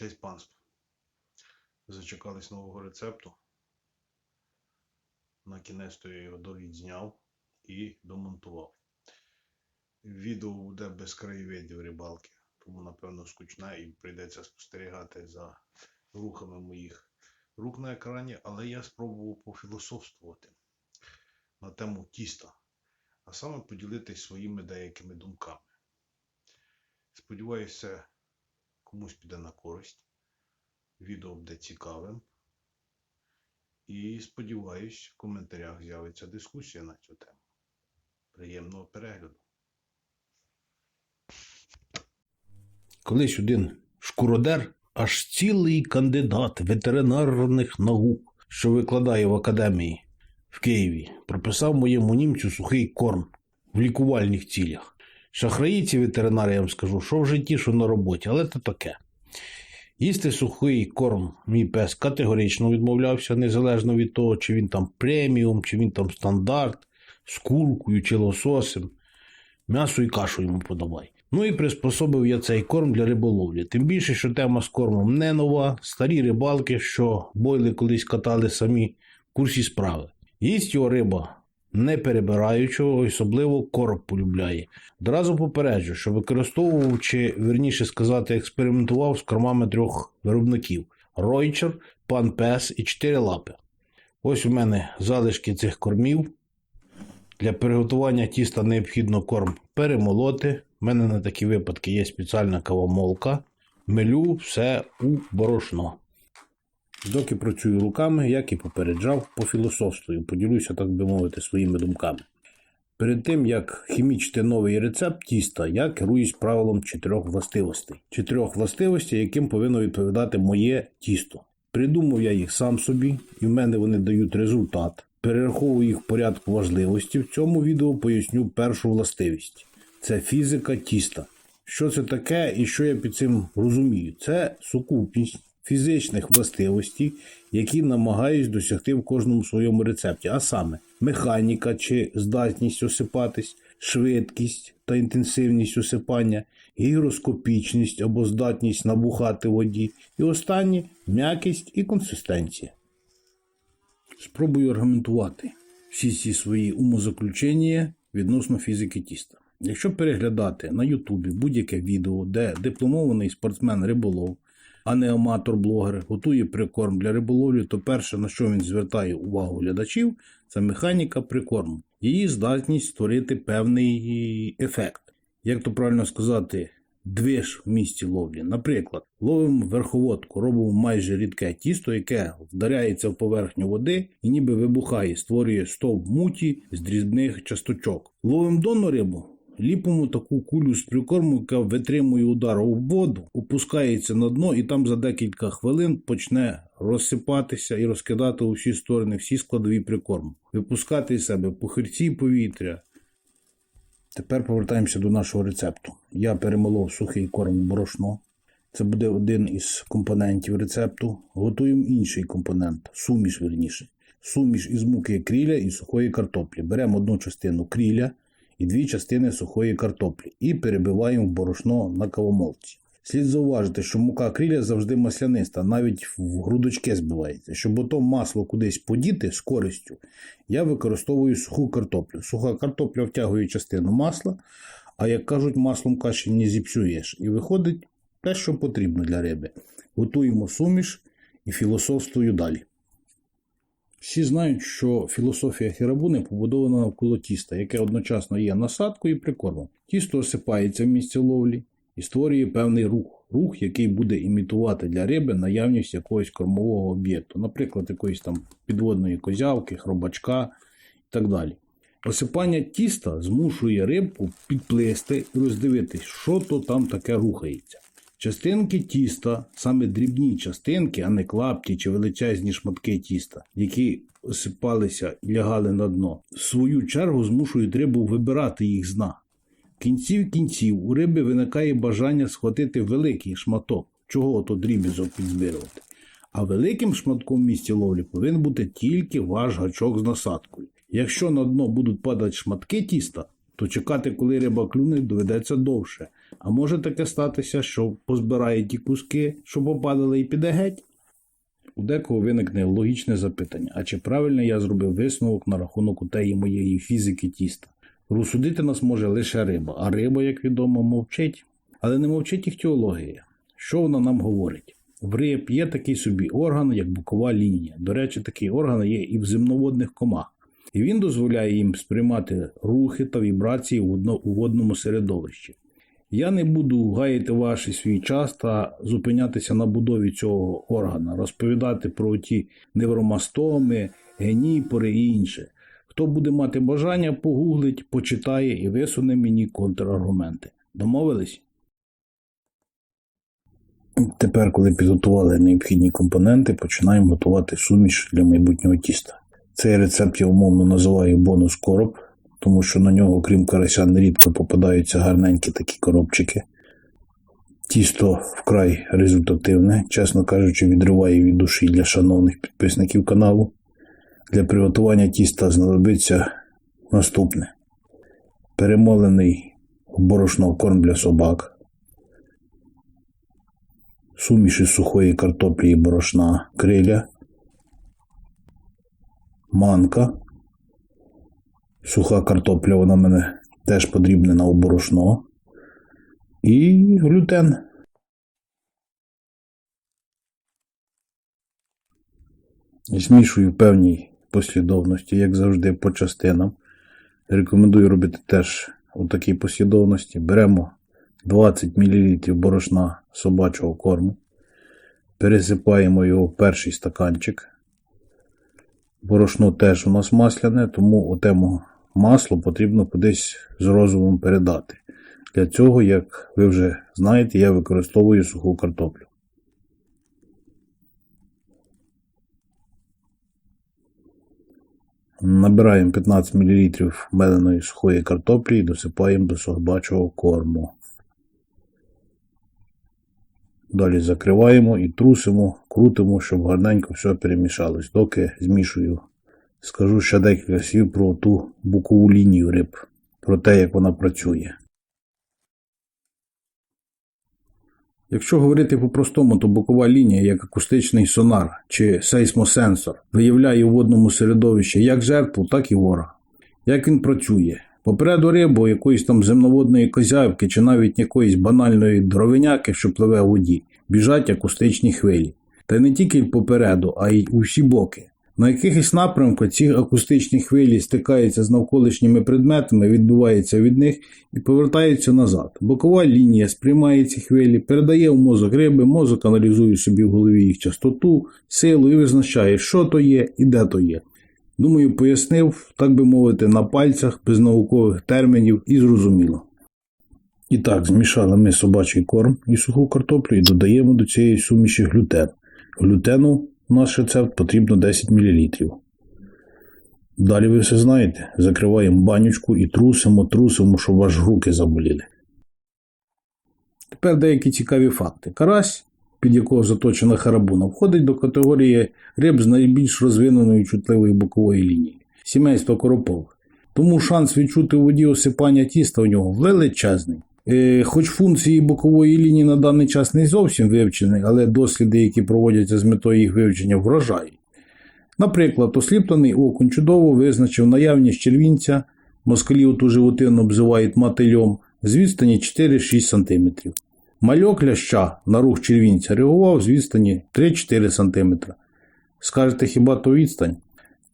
Честь панство. Зачекались нового рецепту. На кінець то я його довідзняв і домонтував. Відео буде без краєвидів рибалки, тому напевно скучне і прийдеться спостерігати за рухами моїх рук на екрані, але я спробував пофілософствувати на тему тіста, а саме поділитись своїми деякими думками. Сподіваюся, комусь піде на користь. Відео буде цікавим. І сподіваюсь, в коментарях з'явиться дискусія на цю тему. Приємного перегляду. Колись один шкуродер, аж цілий кандидат ветеринарних наук, що викладає в академії в Києві, прописав моєму німцю сухий корм в лікувальних цілях. Шахраї ці ветеринари, я вам скажу, що в житті, що на роботі, але то таке. Їсти сухий корм мій пес категорично відмовлявся, незалежно від того, чи він там преміум, чи він там стандарт, з куркою чи лососем. М'ясо і кашу йому подавай. Ну і приспособив я цей корм для риболовлі. Тим більше, що тема з кормом не нова. Старі рибалки, що бойли колись катали самі в курсі справи. Їсть його риба не перебираючого, особливо короб полюбляє. Одразу попереджу, що використовував, чи вірніше сказати, експериментував з кормами трьох виробників: Ройчер, Пан Пес і чотири лапи. Ось у мене залишки цих кормів. Для приготування тіста необхідно корм перемолоти. У мене на такі випадки є спеціальна кавомолка. Мелю все у борошно. Доки працюю руками, як і попереджав, пофілософствую, поділюся, так би мовити, своїми думками. Перед тим, як хімічити новий рецепт тіста, я керуюсь правилом чотирьох властивостей. Чотирьох властивостей, яким повинно відповідати моє тісто. Придумав я їх сам собі, і в мене вони дають результат. Перераховую їх в порядку важливості. В цьому відео поясню першу властивість: це фізика тіста. Що це таке і що я під цим розумію? Це сукупність фізичних властивостей, які намагаюсь досягти в кожному своєму рецепті, а саме механіка чи здатність осипатись, швидкість та інтенсивність осипання, гігроскопічність або здатність набухати воді, і останнє м'якість і консистенція. Спробую аргументувати всі ці свої умозаключення відносно фізики тіста. Якщо переглядати на Ютубі будь-яке відео, де дипломований спортсмен-риболов, а не аматор-блогер, готує прикорм для риболовлі, то перше, на що він звертає увагу глядачів, це механіка прикорму, її здатність створити певний ефект. Як то правильно сказати, движ в місці ловлі. Наприклад, ловимо верховодку, робимо майже рідке тісто, яке вдаряється в поверхню води і ніби вибухає, створює стовп муті з дрібних часточок. Ловимо донну рибу, ліпимо таку кулю з прикорму, яка витримує удар у воду, опускається на дно і там за декілька хвилин почне розсипатися і розкидати у всі сторони всі складові прикорму, випускати із себе похирці повітря. Тепер повертаємося до нашого рецепту. Я перемолов сухий корм борошно. Це буде один із компонентів рецепту. Готуємо інший компонент, суміш верніше. Суміш із муки кріля і сухої картоплі. Беремо одну частину кріля і дві частини сухої картоплі і перебиваємо в борошно на кавомолці. Слід зауважити, що мука кріля завжди масляниста, навіть в грудочки збивається. Щоб ото масло кудись подіти з користю, я використовую суху картоплю. Суха картопля втягує частину масла, а як кажуть, маслом каші не зіпсуєш. І виходить те, що потрібно для риби. Готуємо суміш і філософствую далі. Всі знають, що філософія хірабуни побудована навколо тіста, яке одночасно є насадкою і прикормом. Тісто осипається в місці ловлі і створює певний рух, рух, який буде імітувати для риби наявність якогось кормового об'єкту, наприклад, якоїсь там підводної козявки, хробачка і так далі. Осипання тіста змушує рибку підплисти і роздивитись, що то там таке рухається. Частинки тіста, саме дрібні частинки, а не клапті чи величезні шматки тіста, які осипалися і лягали на дно, в свою чергу змушують рибу вибирати їх з дна. В кінці кінців у риби виникає бажання схватити великий шматок, чого то дрібізок підзбирувати. А великим шматком місці ловлі повинен бути тільки ваш гачок з насадкою. Якщо на дно будуть падати шматки тіста, то чекати, коли риба клюне, доведеться довше. А може таке статися, що позбирає ті куски, що попадали, і піде геть? У декого виникне логічне запитання: а чи правильно я зробив висновок на рахунок утеї моєї фізики тіста? Розсудити нас може лише риба, а риба, як відомо, мовчить. Але не мовчить іхтіологія. Що вона нам говорить? В риб є такий собі орган, як бокова лінія. До речі, такий орган є і в земноводних комах. І він дозволяє їм сприймати рухи та вібрації у водному середовищі. Я не буду гаяти ваш свій час та зупинятися на будові цього органа, розповідати про ті невромастоми, геніпори і інше. Хто буде мати бажання, погуглить, почитає і висуне мені контраргументи. Домовились? Тепер, коли підготували необхідні компоненти, починаємо готувати суміш для майбутнього тіста. Цей рецепт я умовно називаю бонус короб, тому що на нього, крім карася, нерідко попадаються гарненькі такі коробчики. Тісто вкрай результативне, чесно кажучи, відриває від душі для шановних підписників каналу. Для приготування тіста знадобиться наступне: перемолений борошно корм для собак, суміш із сухої картоплі і борошна криля, манка, суха картопля, вона мене теж подрібнена у борошно, і глютен. Змішую певній послідовності, як завжди, по частинам. Рекомендую робити теж у такій послідовності. Беремо 20 мл борошна собачого корму, пересипаємо його в перший стаканчик. Борошно теж у нас масляне, тому отему масло потрібно кудись з розумом передати. Для цього, як ви вже знаєте, я використовую суху картоплю. Набираємо 15 мл меленої сухої картоплі і досипаємо до собачого корму. Далі закриваємо і трусимо, крутимо, щоб гарненько все перемішалось. Доки змішую, скажу ще декілька слів про ту бокову лінію риб, про те, як вона працює. Якщо говорити по-простому, то бокова лінія, як акустичний сонар чи сейсмосенсор, виявляє у водному середовищі як жертву, так і ворога. Як він працює? Попереду рибу, якоїсь там земноводної козявки чи навіть якоїсь банальної дровиняки, що пливе у воді, біжать акустичні хвилі. Та не тільки попереду, а й у всі боки. На якихось напрямках ці акустичні хвилі стикаються з навколишніми предметами, відбиваються від них і повертаються назад. Бокова лінія сприймає ці хвилі, передає в мозок риби, мозок аналізує собі в голові їх частоту, силу і визначає, що то є і де то є. Думаю, пояснив, так би мовити, на пальцях, без наукових термінів і зрозуміло. І так, змішали ми собачий корм і суху картоплю і додаємо до цієї суміші глютен. Глютену в наш рецепт потрібно 10 мл. Далі ви все знаєте. Закриваємо банючку і трусимо, трусимо, щоб аж руки заболіли. Тепер деякі цікаві факти. Карась, під якого заточена харабуна, входить до категорії риб з найбільш розвиненою чутливою бокової лінії сімейства коропових. Тому шанс відчути у воді осипання тіста у нього величезний. Е, хоч функції бокової лінії на даний час не зовсім вивчені, але досліди, які проводяться з метою їх вивчення, вражають. Наприклад, осліплений окунь чудово визначив наявність червінця, москалі оту животину обзивають мотильом, з відстані 4-6 см. Мальок ляща на рух червінця реагував з відстані 3-4 см. Скажете, хіба то відстань?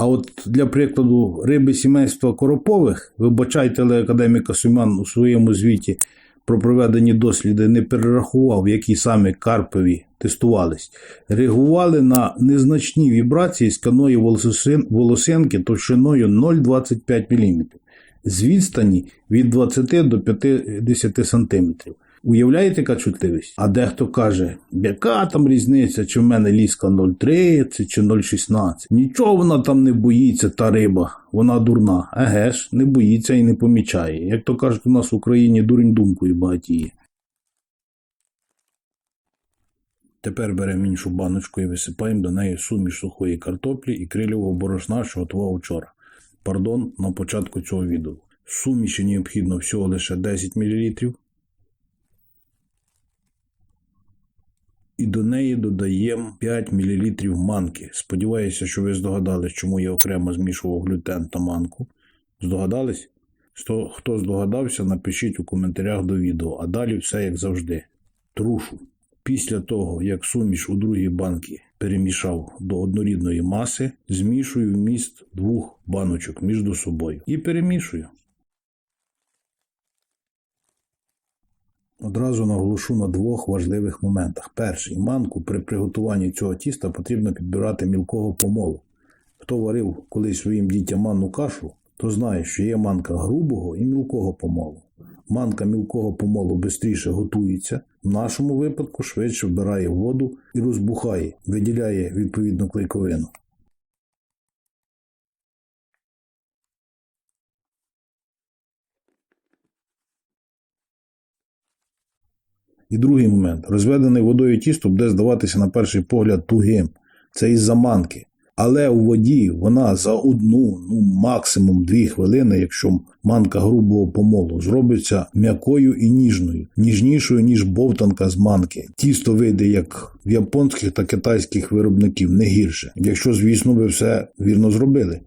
А от для прикладу риби сімейства коропових, вибачайте, але академіка Сумян у своєму звіті про проведені досліди не перерахував, які саме карпові тестувались. Реагували на незначні вібрації сканої волосинки товщиною 0,25 мм з відстані від 20 до 50 см. Уявляєте, яка чутливість? А дехто каже, яка там різниця, чи в мене ліска 0,30 чи 0,16. Нічого вона там не боїться, та риба, вона дурна. Еге ж, не боїться і не помічає. Як то кажуть, у нас в Україні дурень думкою багатіє. Тепер беремо іншу баночку і висипаємо до неї суміш сухої картоплі і крильового борошна, що готував вчора. Пардон, на початку цього відео. Суміші необхідно всього лише 10 мл. І до неї додаємо 5 мл манки. Сподіваюся, що ви здогадались, чому я окремо змішував глютен та манку. Здогадались? Хто здогадався, напишіть у коментарях до відео, а далі все як завжди. Трушу. Після того, як суміш у другій банці перемішав до однорідної маси, змішую вміст двох баночок між собою і перемішую. Одразу наголошу на двох важливих моментах. Перший манку при приготуванні цього тіста потрібно підбирати мілкого помолу. Хто варив колись своїм дітям манну кашу, то знає, що є манка грубого і мілкого помолу. Манка мілкого помолу швидше готується, в нашому випадку швидше вбирає воду і розбухає, виділяє відповідну клейковину. І другий момент. Розведене водою тісто буде здаватися на перший погляд тугим. Це із-за манки. Але у воді вона за одну, ну максимум дві хвилини, якщо манка грубого помолу, зробиться м'якою і ніжною, ніжнішою, ніж бовтанка з манки. Тісто вийде як в японських та китайських виробників, не гірше, якщо, звісно, ви все вірно зробили.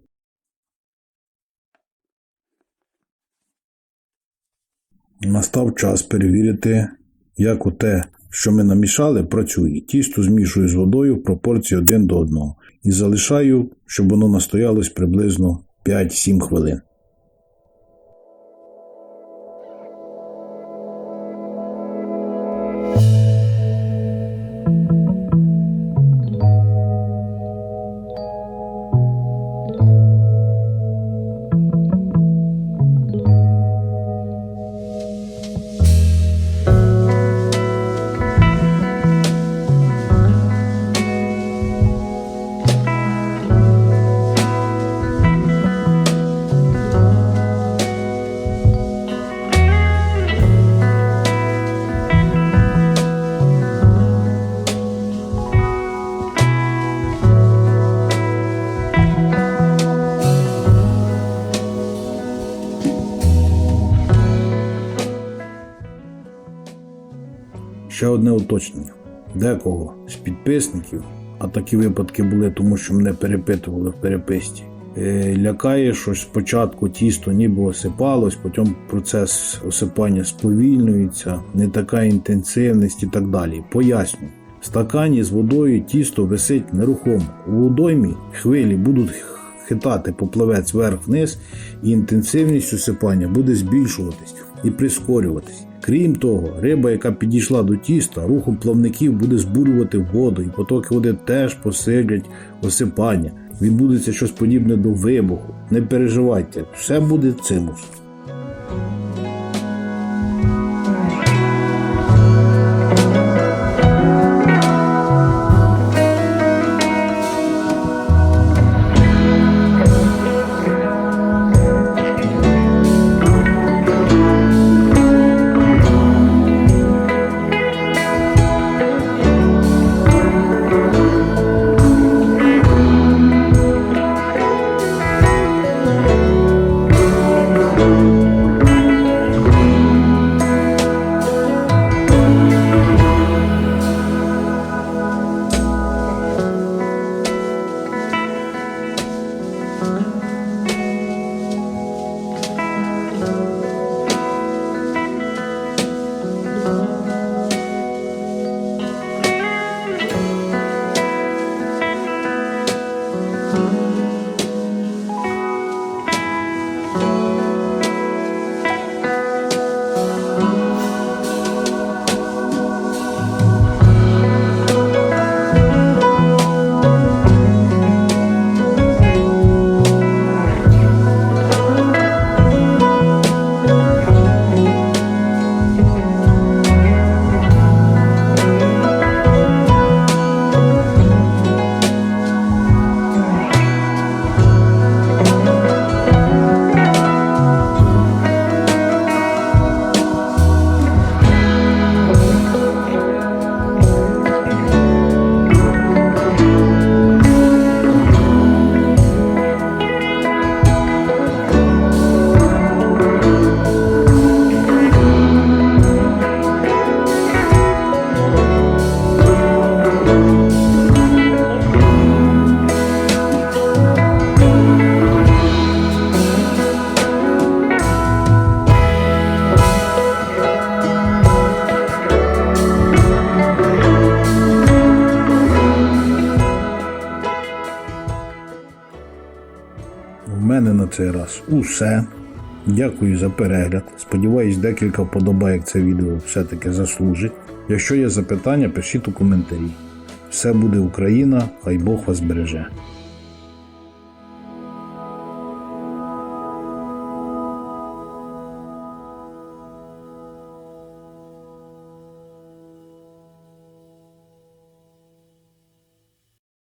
Настав час перевірити, як оте, що ми намішали, працює. Тісто змішую з водою в пропорції 1 до 1 і залишаю, щоб воно настоялось приблизно 5-7 хвилин. Ще одне уточнення. Декого з підписників, а такі випадки були, тому що мене перепитували в переписці. е, Лякає, що спочатку тісто ніби осипалось, потім процес осипання сповільнюється, не така інтенсивність і так далі. Поясню. В стакані з водою тісто висить нерухомо. У водоймі хвилі будуть хитати поплавець вверх-вниз, і інтенсивність осипання буде збільшуватись і прискорюватись. Крім того, риба, яка підійшла до тіста, рухом плавників буде збурювати воду, і потоки води теж посилять осипання. Відбудеться щось подібне до вибуху. Не переживайте, все буде цимус. Цей раз усе. Дякую за перегляд. Сподіваюсь, декілька вподобайок це відео все-таки заслужить. Якщо є запитання, пишіть у коментарі. Все буде Україна, хай Бог вас береже.